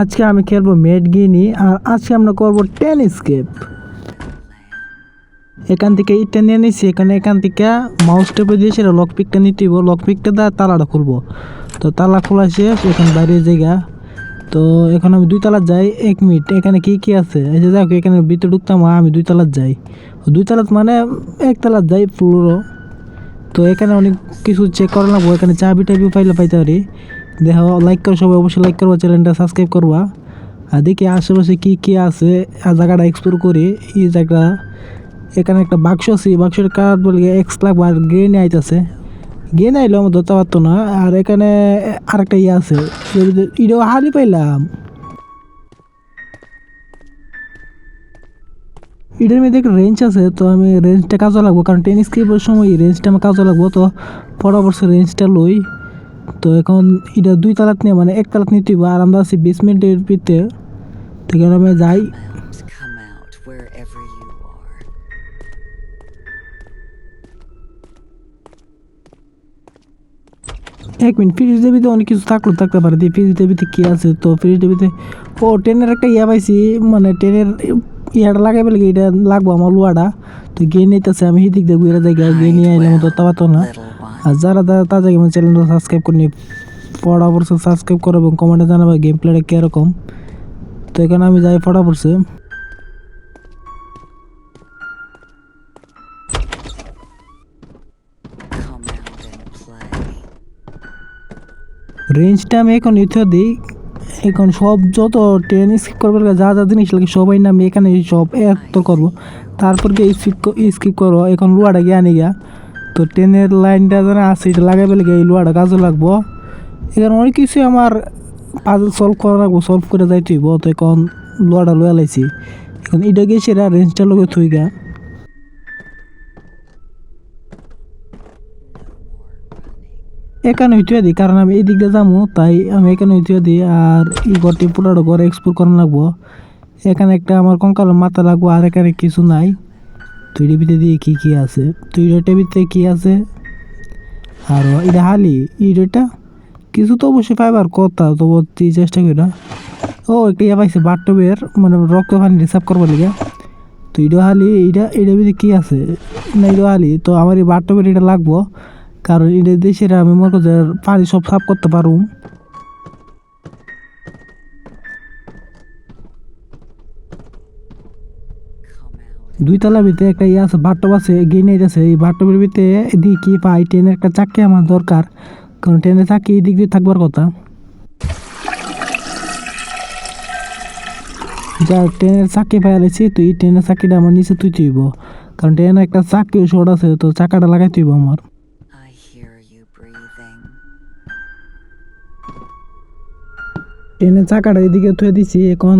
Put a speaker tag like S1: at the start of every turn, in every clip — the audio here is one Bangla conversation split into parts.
S1: আজকে আমি খেলব মেড গিনি আর আজকে আমরা করব টেন স্কেপ এখান থেকে ইটটা নিয়ে নিচ্ছি এখানে এখান থেকে মাউস টেপে দিয়ে সেটা লক পিকটা নিতে হইব লক পিকটা দিয়ে তালাটা খুলবো। তো তালা খোলা শেষ, এখন বাইরের জায়গা। তো এখন আমি দুই তালাত যাই, এক মিনিট। এখানে কি কি আছে? এই যে দেখো, এখানে ভিতরে ঢুকতাম আমি দুই তালাত যাই। দুই তালাত মানে এক তালাত যাই ফ্লোরও তো এখানে অনেক কিছু চেক করা লাগবো, এখানে চাবি টাবি পাইলে পাইতে পারি। দেখো লাইক করো সবাই, অবশ্যই লাইক করবা চ্যানেলটা সাবস্ক্রাইব করবা। আর দেখি আশেপাশে কী কী আছে জায়গাটা এক্সপ্লোর করি। এই জায়গা, এখানে একটা বাক্স আছে বাক্সের কার্ড বলে এক্স লাখ আর গ্রেনে আইতেছে। গ্রেনে আইলে আমার ধরতে পারতো না। আর এখানে আরেকটা ইয়ে আছে এটাও হারি পাইলাম। এটার মধ্যে একটা রেঞ্জ আছে, তো আমি রেঞ্জটা কাজে লাগবো, কারণ টেনিস খেলবার সময় রেঞ্জটা আমার কাজে লাগবো, তো পরবর্তী রেঞ্জটা লই। তো এখন এটা দুই তালাত নিয়ে মানে এক তালাত নিতে আর আমরা আছি বেসমেন্টের ভিতরে তো এখানে আমি যাই. এক মিনিট ফ্রিজ দেবিতে অনেক কিছু থাকল, থাকতে পারে দিয়ে ফ্রিজ দেবিতে কী আছে তো ফ্রিজ দেবিতে ও, ট্রেনের একটা ইয়া পাইছি মানে ট্রেনের ইয়াটা লাগাইবে লাগে, এটা লাগবো আমার লোয়াটা তো গিয়ে নিতেছে, আমি সেদিক দিয়ে ঘুরে যাই, গিয়ে নিয়ে আইলাম তো তা পারতো না. আর যারা যারা তাদের আমার চ্যানেলটা সাবস্ক্রাইব করে নি ফটাফটসে সাবস্ক্রাইব করো এবং কমেন্টে জানাবে গেম প্লেটা কীরকম। তো এখানে আমি যাই
S2: and play.
S1: রেঞ্জটা আমি এখন ইথে দিই। এখন সব যত ট্রেন স্কিপ করবে যা যা জিনিস লাগে সবাই না আমি এখানে সব এত করব। তারপর গিয়ে স্কিপ স্কিপ করো এখন লুয়াটা গিয়ে আনি গিয়া। তো ট্রেনের লাইনটা যেন আছে, এটা লাগাইবে লাগে এই লুয়াটা কাজে লাগবো? এখানে অনেক কিছু আমার পাজল সলভ করা লাগবো সলভ করে যাইতে হইব, তো এখন লুয়াটা লুয়া লাইছি। এখন এটা গেছে রেঞ্জটা লোকে থুই গা। এখানে হইতে দিই, কারণ আমি এই দিক দিয়ে যাব তাই আমি এখানে হইতে দিই, আর এই ঘরটি পুরোটা ঘরে এক্সপ্লোর করা লাগবো। এখানে একটা আমার কঙ্কালের মাথা লাগবো, আর এখানে কিছু নাই। তো এটার ভিতরে দিয়ে কী কী আছে? তো এটার ভিতরে কী আছে? আর এটা হালি এটা কিছু তো অবশ্যই পাইবার কথা তবু তুই চেষ্টা করি না। ও, একটা ইয়ে পাইছে, বাথটবের মানে রক্ত পানি রিসার্ভ করবার লিগে। তো এটা হালি এটা এটার ভিতরে কী আছে? না এটা হালি, তো আমার এই বাথটবের এটা লাগবো। কারণ এটা দেশের আমি মনে করি পানি সব সাফ করতে পারুম। দুই তলা ভিতরে একটা ইয়ে আছে আছে, এগিয়ে নিয়ে যাচ্ছে। এই বাথটবের ভিতরে এদিকে কি পাই? ট্রেনের একটা চাকরি আমার দরকার। কারণ ট্রেনের চাকি এই দিক দিয়ে থাকবার কথা। যা ট্রেনের চাকরি পাইছি তো এই ট্রেনের চাকিটা আমার নিচে তুই তুইব কারণ ট্রেনের একটা চাকরি শর্ট আছে, তো চাকাটা লাগাই তুইব আমার। ট্রেনের চাকাটা এদিকে থুয়ে দিছি। এখন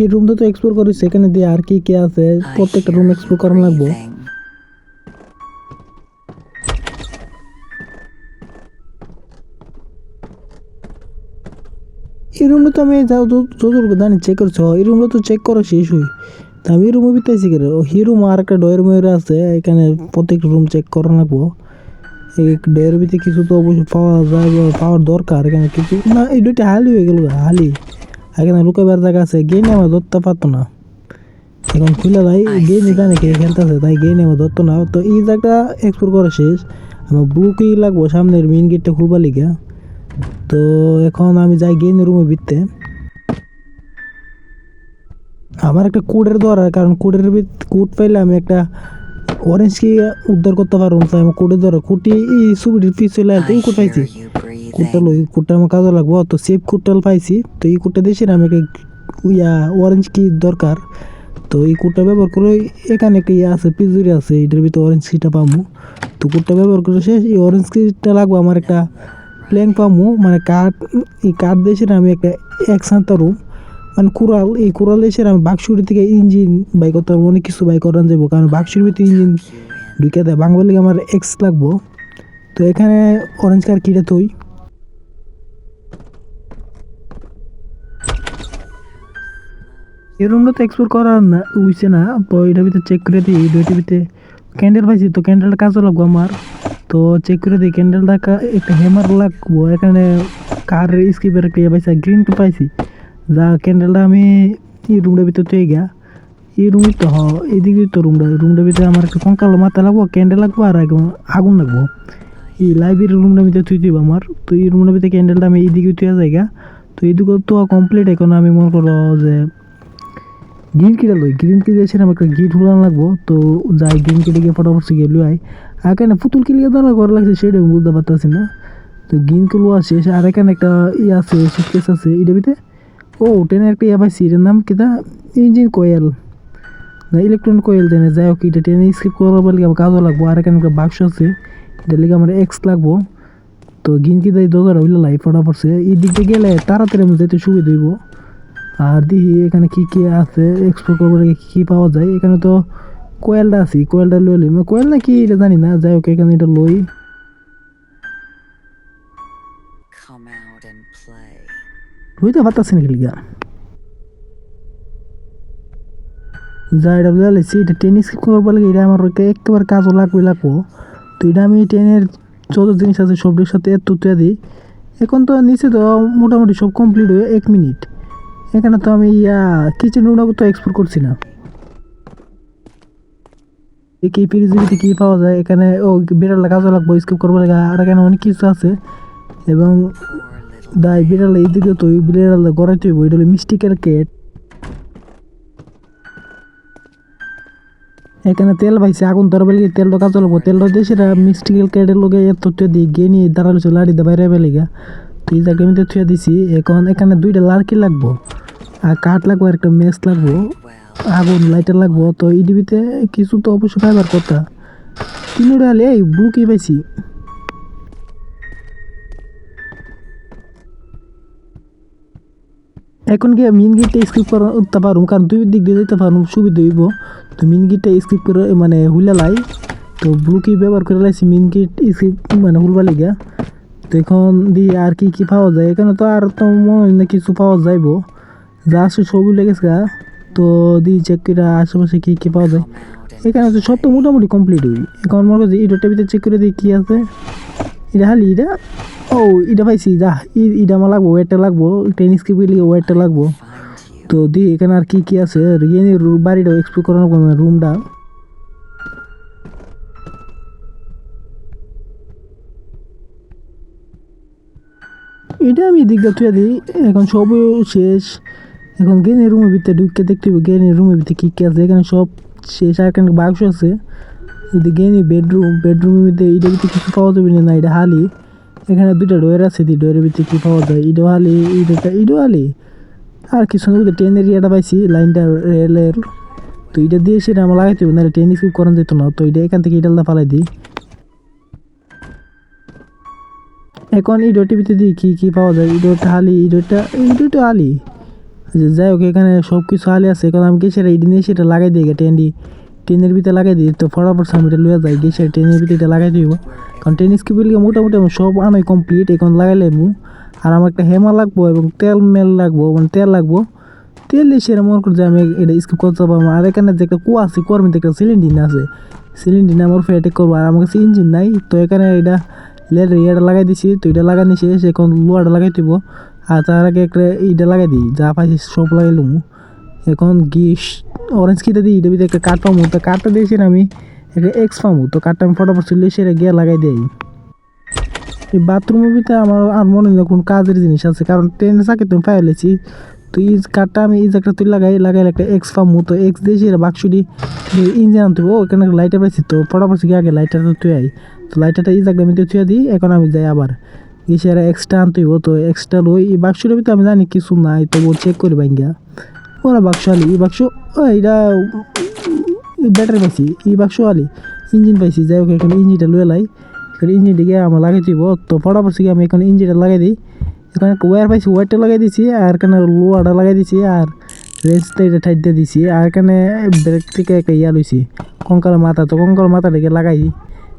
S1: এই রুমটা তো এক্সপ্লোর করিস এখানে দিয়ে আর কি কি আছে? প্রত্যেকটা রুম এক্সপ্লোর করা লাগবো. এই রুমটা তো আমি যাও যতটুকু জানি চেক করছ। এই রুমটা তো চেক করা শেষ হই তা আমি রুমে বিতাইছি করে ও হি রুম আর একটা ডয়ের ময়ূর আছে এখানে প্রত্যেক রুম চেক করা লাগবো। ডয়ের ভিতরে কিছু তো অবশ্যই পাওয়া যায় পাওয়ার দরকার এখানে কিছু না এই দুইটা হালি হয়ে গেল হালি। এখানে লুকাবার জায়গা আছে গেনে আমার ধরতে পারতো না। এখন খুলে দেয় গেনে জানে কে খেলতেছে তাই গেনে আমার ধরতো না। তো এই জায়গাটা এক্সপ্লোর করা শেষ। আমার কি লাগবো সামনের মেইন গেটটা খুলবার লিগা। তো এখন আমি যাই গেইন রুমে ভিতরে। আমার একটা কোডের দরকার কারণ কোডের কোড পাইলে আমি একটা অরেঞ্জ কি উদ্ধার করতে পারব তাই আমার কোডের দরকার কোটি এই ছবিটির
S2: I
S1: আসবে এই কোড পাইছি। কোডটা লই কোডটা আমার কাজে লাগবো তো সেভ কোডটা পাইছি তো এই কোডটা দেশের আমি একটা ইয়া অরেঞ্জ কি দরকার। তো এই কোডটা ব্যবহার করে এখানে একটা ইয়ে আছে পিজুরি আছে এটার ভিতরে অরেঞ্জ কিটা পাবো তো কোডটা ব্যবহার করে শেষ এই অরেঞ্জ কিটা লাগবো আমার একটা প্ল্যান পাবো মানে কাঠ এই কাঠ দেশের আমি একটা একসাথে রুম মানে কুড়াল, এই কুড়াল দেশের আমি বাক্সুরি থেকে ইঞ্জিন বাই করতে পারব, অনেক কিছু বাই করান যাব, কারণ বাক্সুর ভিতরে ইঞ্জিন ঢুকে দেয়। বাংলা আমার এক্স লাগবো। তো এখানে অরেঞ্জ কার কিটা তুই এই রুমটা তো এক্সপ্লোর করা না উইছে না। তো এটার ভিতরে চেক করে দিই, এই দুইটার ভিতরে ক্যান্ডেল পাইছি, তো ক্যান্ডেলটা কাজও লাগবো আমার। তো চেক করে দিই ক্যান্ডেলটা একটা হ্যামার লাগবো। এখানে কার স্কিপের একটা ইয়ে পাইছি গ্রিন পাইছি। যা ক্যান্ডেলটা আমি এই রুমটার ভিতর থেকে গা এই রুমে তো হ, এইদিকে তো রুমটা রুমটার ভিতরে আমার একটা কঙ্কাল মাথা লাগবো ক্যান্ডেল লাগবো আর আগুন লাগবো। এই লাইব্রেরি রুমটার ভিতরে থুই দিব আমার, তো এই রুমটার ভিতরে ক্যান্ডেলটা আমি এইদিকে থুয়ে যাইগা তো এইদিকে তো কমপ্লিট এখন আমি মনে করো যে গ্রিন কিটা লই গ্রিন কি দিয়ে সেরকম একটা গিট হুলান লাগবো, তো যাই গ্রিন কিটে গিয়ে ফটাফট গিয়ে লুই আই আর কেন পুতুল কিলিয়ে দাঁড়া করা লাগছে সেটা আমি বুঝতে পারতেছি না। তো গ্রিন কিলো আছে আর এখানে একটা ই আছে সুটকেস আছে এটা ভিতরে ও ট্রেনের একটা ইয়া পাইছি এটার নাম কিটা ইঞ্জিন কয়েল। না ইলেকট্রনিক কয়েল দেনে যাই হোক এটা ট্রেনে স্কিপ করার বলে আমার কাজও লাগবো। আর এখানে বাক্স আছে, এটা লিগে আমার এক্স লাগবো। তো গিন কি দেয় দোকান হইলে লাই পড়া পড়ছে এই দিক গেলে তাড়াতাড়ি আমি যেতে সুবিধা হইব। আর দেখি এখানে কি কি আছে এক্সপ্লোর করব কি কি পাওয়া যায়। এখানে তো কোয়েলটা আছে, কোয়েলটা লই লই। কোয়েল না কি এটা জানি না। যাই হোক এখানে এটা লই। বুঝতে পারতাছি না লিগা? যা এটা বুঝা লাইছি, এটা টেনিস করবার লাগে, এটা আমার একেবারে কাজও লাগবে, লাগবো। তো এটা আমি ট্রেনের যত জিনিস আছে সবটির সাথে এত তুয়া দিই। এখন তো নিচে তো মোটামুটি সব কমপ্লিট হয়ে এক মিনিট। এখানে তো আমি, ইয়া কিচেন রুমটা তো এক্সপ্লোর করছি না। কি পৃথিবীতে কী পাওয়া যায়? এখানে, ও বিড়াল কাজও লাগবো স্কিপ করব লাগে, আর এখানে অনেক কিছু আছে। এবং দাই, বিড়াল এইদিকে তো ওই বিড়াল হইব, এটা হলো মিস্টিকের কেট এখানে তেল পাইছে, আগুন ধরবে লাগে তেল তো কাজল লাগবো তেল দিয়ে সেটা মিস্টিকের কেটের লোকে এত থুয়ে দিই, গিয়ে নিয়ে দাঁড়াল ছিল লাড়ি দিয়ে বাইরে পেলে গা তো আমি তো থুয়ে দিছি, এখন এখানে দুইটা লাড়কি লাগবো, আর কাঠ লাগবো একটা মেস লাগবো, আগুন লাইটার লাগবো। তো এই ডিবিতে কিছু তো অবশ্যই পাইবার কথা। তিনটা এই ব্লু কি পাইছি। এখন গিয়ে মিন গিটটা স্কিপ করা উঠতে পারুম, কারণ দুই দিক দিয়ে যেতে পারুম, সুবিধা হইব। তো মিন গিটটা স্কিপ করে মানে হুইলা লাই। তো ব্লু কি ব্যবহার করে লাইছি মিন গিট স্কিপ মানে হুলবা লিগা। তো এখন দিয়ে আর কি কি পাওয়া যায়? এখানে তো আর তো মনে হয় না কিছু পাওয়া যাইব। যা আছে সবই লেগেছে গা। তো দিয়ে চেক করে আশেপাশে কী কী পাওয়া যায়। এখানে তো সব তো মোটামুটি কমপ্লিট হই। এখন মনে করছি ইডোটার ভিতরে চেক করে দিই কি আছে। এটা হালি এটা ও, এটা পাইছি, যা এটা আমার লাগবো, ওয়েটটা লাগবো টেনিস কি বলি, ওয়েটটা লাগবো। তো দি, এখানে আর কি কি আছে? রিয়েনি বাড়িটা এক্সপ্লোর করানো রুমটা এটা আমি দিকটা তুই দিই, এখন সব শেষ। এখন গেনের রুমের ভিতরে ঢুকে দেখতে হবে গেনের রুমের ভিতরে কী কী আছে, এখানে সব শেষ, আর এখানে বাক্স আছে। যদি গেনি বেডরুম বেডরুমের ভিতরে এইটার ভিতরে কিছু পাওয়া যাবে না এটা হালি এখানে দুইটা ডোয়ের আছে দি ডোয়ের ভিতরে কী পাওয়া যায়? ইডো হালি ইডোটা ইডো আলি আর কিছু না ট্রেনের ইয়েটা পাইছি, লাইনটা রেলের। তো এটা দিয়ে সেটা আমার লাগাইতে হবে, নাহলে ট্রেন স্কিপ করানো যেত না। তো এটা এখান থেকে ইডালটা ফালাই দিই। এখন ইডো টিভিতে দিই কী কী পাওয়া যায়? ইডোটা হালি, ইডোটা ইডোটা আলি আচ্ছা যাই হোক, এখানে সব কিছু আলি আছে। এখন আমি কি সেটা, ইডি নিয়ে সেটা লাগাই দিই ট্রেনটি ট্রেনের ভিতরে লাগাই দিই, তো ফটাফট সামনে লুয়ে যায় গেছে ট্রেনের ভিতরে লাগাই দিব। কারণ ট্রেন স্কিপ লিগে মোটামুটি আমি সব আনাই কমপ্লিট এখন লাগাইলে মু আর আমার একটা হেমা লাগবো এবং তেল মেল লাগবো মানে তেল লাগবো। তেল সেটা মনে করছে আমি এটা স্কিপ করতে পারব আর এখানে যে একটা কুয়া আছে, কুয়ার মধ্যে একটা সিলিন্ডিন আছে। সিলিন্ডিন আমার ফেটে করব। আর আমার কাছে ইঞ্জিন নাই, তো এখানে এটা লেটার ইয়েটা লাগাই দিছি, তো এটা লাগানি শেষ, এখন লোয়াটা লাগাই দিব। আর তার আগে একটা এইটা লাগাই দিই, যা পাইছি সব লাগাই লুমু। এখন গিস অরেঞ্জ কিটা দিই, এটা একটা কাঠ পামু। তো কাঠটা দিয়েছি আমি একটা এক্স পামু। তো কাঠটা আমি ফটাফট চলে সেটা গিয়ে লাগাই দেই। এই বাথরুমের ভিতরে আমার আর মনে হয় কোন কাজের জিনিস আছে, কারণ ট্রেনে চাকরি তুমি পাইলেছি তো এই কাঠটা আমি এই জায়গাটা তুই লাগাই লাগাই একটা এক্স পামু। তো এক্স দিয়ে সেটা বাক্সটি ইঞ্জিন আনতে হবে। ওখানে লাইটার পাইছি। তো ফটাফট গিয়ে আগে লাইটারটা তুই আই। তো লাইটারটা এই জায়গাটা আমি তুই দিই, এখন আমি যাই আবার। গিয়ে আর এক্সট্রা আনতে হইব। তো এক্সট্রা লই, এই বাক্সটার ভিতরে আমি জানি কিছু নাই তো ও চেক করি ভাঙ্গা ওরা বাক্স আলি? এই বাক্স এটা ব্যাটারি পাইছি। এই বাক্স আলি ইঞ্জিন পাইছি। যাই হোক, এখানে ইঞ্জিনটা লুয়ে লাই। এখানে ইঞ্জিন দিকে আমার লাগাই দিব। তো ফটাফট গিয়ে আমি এখানে ইঞ্জিনটা লাগাই দিই। এখানে ওয়্যার পাইছি ওয়্যারটা লাগাই দিছি, আর এখানে লোয়াটা লাগাই দিছি, আর রেঞ্জটা এটা দিয়ে দিছি। আর এখানে ব্রেক থেকে একটা ইয়া লইছি। কঙ্কালের মাথা, তো কঙ্কালের মাথাটাকে লাগাই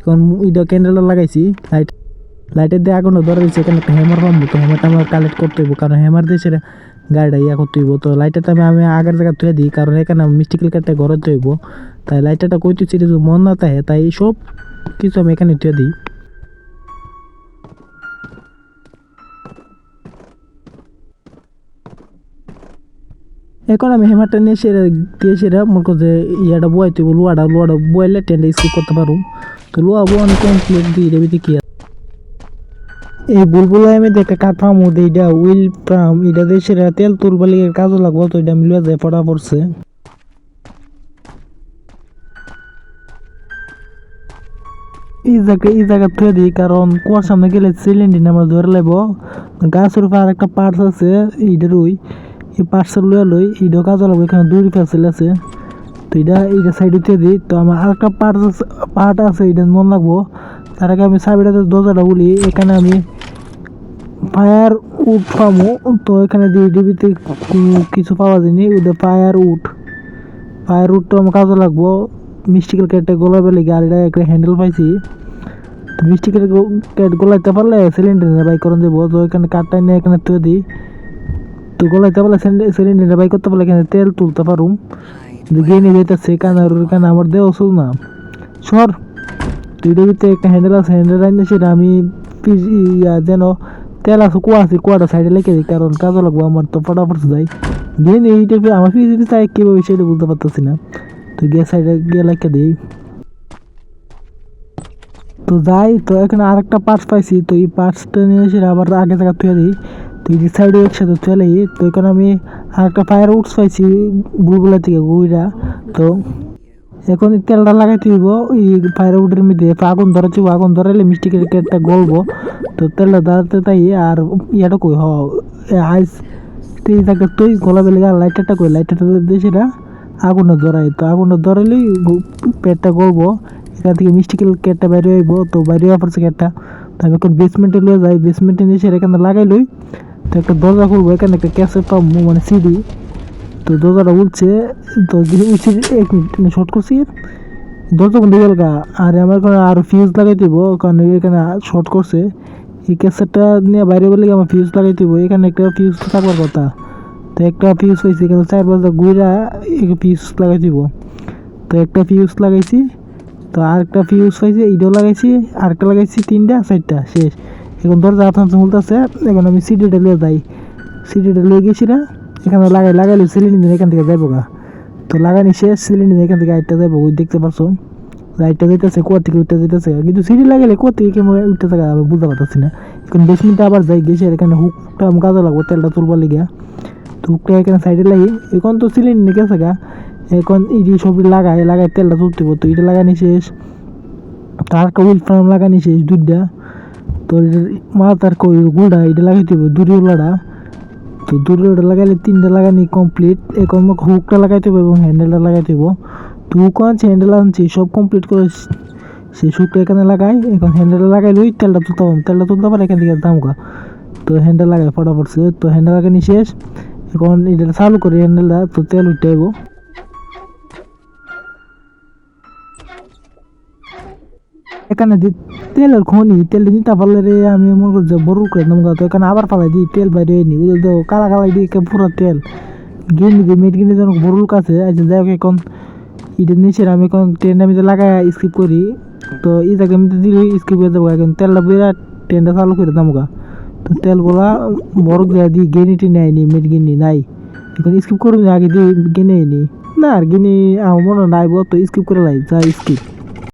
S1: এখন এটা ক্যান্ডেলটা লাগাইছি। লাইট লাইটের দিয়ে আগুন ধরে দিচ্ছে এখানে একটা হ্যামার পাবো তো হ্যামারটা আমার কালেক্ট করতে হইব। কারণ হ্যামার দিয়ে সেটা গাড়িটা ইয়া করতে হইব। তো লাইটারটা আমি আমি আগের জায়গায় থুয়ে দিই, কারণ এখানে মিস্টিক্যাল কারটা ঘরে হইব তাই লাইটারটা কইতে ছিল মন না তাই তাই সব কিছু আমি এখানে থুয়ে দিই। এখন আমি হেমারটা নিয়ে সেরা দিয়ে সেরা মনে করছে ইয়াটা বয়াইতে লোয়াটা লোয়াটা বয়াইলে টেন্ডে স্কিপ করতে পারো তো লোয়া বোয়ানো কমপ্লিট দিয়ে দেবে কি। এই বুলবুল আমি দেখে কাঠ ফার্ম মধ্যে এটা উইল ফার্ম, এটা দিয়ে সেরা তেল তুলবার লিগে কাজও লাগবো তো এটা মিলিয়ে যায়, পড়া পড়ছে। এই জায়গা এই জায়গা থুয়ে দিই, কারণ কুয়ার সামনে গেলে সিলিন্ডার আমরা ধরে লাইব। গাছের উপর একটা পার্টস আছে এইটার ওই এই পার্টসটা লয়ে লই এইটাও কাজে লাগবে এখানে দুই ফ্যাসিল আছে। তো এটা এইটা সাইডে থুয়ে দিই, তো আমার আরেকটা পার্টস আছে পার্ট আছে এটা মন লাগবো। তার আগে আমি সাবিটাতে দরজাটা বলি এখানে আমি ফায়ার উড পাবো তো এখানে দিয়ে ডিবিতে কিছু পাওয়া যায়নি। ওদের ফায়ার উড ফায়ার উডটা আমার কাজে লাগবো। মিস্টিক্যাল ক্যাটটা গোলাবে লেগে আর এটা একটা হ্যান্ডেল পাইছি। তো মিস্টিক্যাল ক্যাট গোলাইতে পারলে সিলিন্ডার বাই করে দেবো। তো এখানে কাঠটা নিয়ে এখানে তুলে দিই। তো গোলাইতে পারলে সিলিন্ডার বাই করতে পারলে এখানে তেল তুলতে পারুম। গিয়ে নিয়ে যেতেছে কারণ আমার দেওয়া না। সর। তুই ভিতরে একটা হ্যান্ডেল আছে হ্যান্ডেল আনলে সেটা আমি ইয়া যেন তেল আছে, কুয়া আছে, কুয়াটা সাইডে লেগে দিই, কারণ কাজে লাগবো আমার তো ফটাফট যাই। গিয়ে এইটা ফি- আমার ফিজিতে চাই কীভাবে সেটা বুঝতে পারতেছি না। তো গিয়ে সাইডে গিয়ে লেগে দিই। তো যাই, তো এখানে আরেকটা পার্টস পাইছি, তো এই পার্টসটা নিয়ে এসে আবার আগে জায়গা তুলে দিই। তো এই সাইডে একসাথে তুলে দিই, তো এখানে আমি আরেকটা ফায়ার উডস পাইছি, গুলগুলা থেকে, গুইরা। তো এখন তেলটা লাগাইতে দিব এই ফায়ার উডের মধ্যে। আগুন ধরে চুব আগুন ধরাইলে মিষ্টি কেটটা গলবো। তো তেলটা দাঁড়াতে তাই আর ইয়াটা কই, হ আইস তো এই জায়গা তুই, গলা বেলে লাইটারটা কই লাইটারটা দিয়ে সেটা আগুনে ধরাই। তো আগুনে ধরাইলেই পেটটা গলবো, এখান থেকে মিষ্টি কেটটা বাইরে হইব তো বাইরে হওয়ার পরছে কেটটা তো আমি এখন বেসমেন্টে লয়ে যাই বেসমেন্টে নিয়ে সেটা এখানে লাগাই লই, তো একটা দরজা খুলবো, এখানে একটা ক্যাসেট পাবো মানে সিডি তো দরজাটা উঠছে, তো উঠছে এক মিনিট শর্ট করছি। দরজা বন্ধ গেল গা। আর আমার এখানে আরও ফিউজ লাগাই দিব, কারণ এখানে শর্ট করছে। এই ক্যাসেটটা নিয়ে বাইরে বলে আমার ফিউজ লাগাই দিব। এখানে একটা ফিউজ থাকবার কথা। তো একটা ফিউজ হয়েছে, এখানে চার পাঁচটা গুইরা ফিউজ লাগাই দিব। তো একটা ফিউজ লাগাইছি, তো আরেকটা ফিউজ পাইছি এইটাও লাগাইছি, আরেকটা লাগাইছি, তিনটা, চারটা, শেষ। এখন দরজা আপনার চলতেছে এখন আমি সিডিটা লিয়ে যাই। সিডিটা লিয়ে গেছি এখানে লাগাই লাগাইলে সিলিন্ডার এখান থেকে যাইব গা। তো লাগানি শেষ সিলিন্ডার এখান থেকে আইটটা যাইব ওই দেখতে পারছ? লাইটটা যাইতেছে কোয়া থেকে উঠতে যাইতেছে কিন্তু সিডি লাগাইলে কোয়া থেকে কেমন গা, আমি বুঝতে পারতেছি না। এখন দশ মিনিট আবার যাই, গেছে এখানে হুকটা কাজে লাগবো, তেলটা তুলবার লেগে। তো হুকটা এখানে সাইডে লাগি এখন তো সিলিন্ডার গেছে গা। এখন এই যে সবজি লাগাই লাগাই তেলটা তুলতে। তো এটা লাগানি শেষ। তার কবিল ফ্রাম লাগানি শেষ দুধটা তো মা তার কই গুড়া এটা লাগাইতে হবে দুরিওলাটা তো দুটো লাগাইলে, তিনটা লাগানি কমপ্লিট এখন আমাকে হুকটা লাগাইতে হবে এবং হ্যান্ডেলটা লাগাইতে হবে। তো হুক আনছি হ্যান্ডেল আনছি সব কমপ্লিট করে সেই হুকটা এখানে লাগাই, এখন হ্যান্ডেলটা লাগাইলে ওই তেলটা তুলতে পারব তেলটা তুলতে পারে এখান থেকে দামকা তো হ্যান্ডেল লাগাই, ফটাফট। তো হ্যান্ডেল লাগানি শেষ। এখন এটা চালু করি হ্যান্ডেলটা তো তেল উঠতে এখানে দি তেলের খনি, তেল নিতে পারলে রে আমি মনে করছি বড় করে নাম তো এখানে আবার ফালাই দিই, তেল বাইরে নি। ওদের তো কালা কালাই একে পুরো তেল। গিনি দিয়ে মেট গিনি যেন বড়ুল কাছে আচ্ছা যাই হোক এখন এটা নিচে আমি এখন ট্রেনটা আমি লাগাই স্কিপ করি, তো এই জায়গায় আমি দিলে স্কিপ করে যাব এখন তেলটা বিরাট ট্রেনটা চালু করে দামগা তো তেলগুলা বড় দিয়ে দিই গেনি টেনে আইনি মেট গিনি নাই। এখন স্কিপ করবি আগে দিয়ে গেনে আইনি। না, আর গিনি আমার মনে নাই বল তো স্কিপ করে লাই যা স্কিপ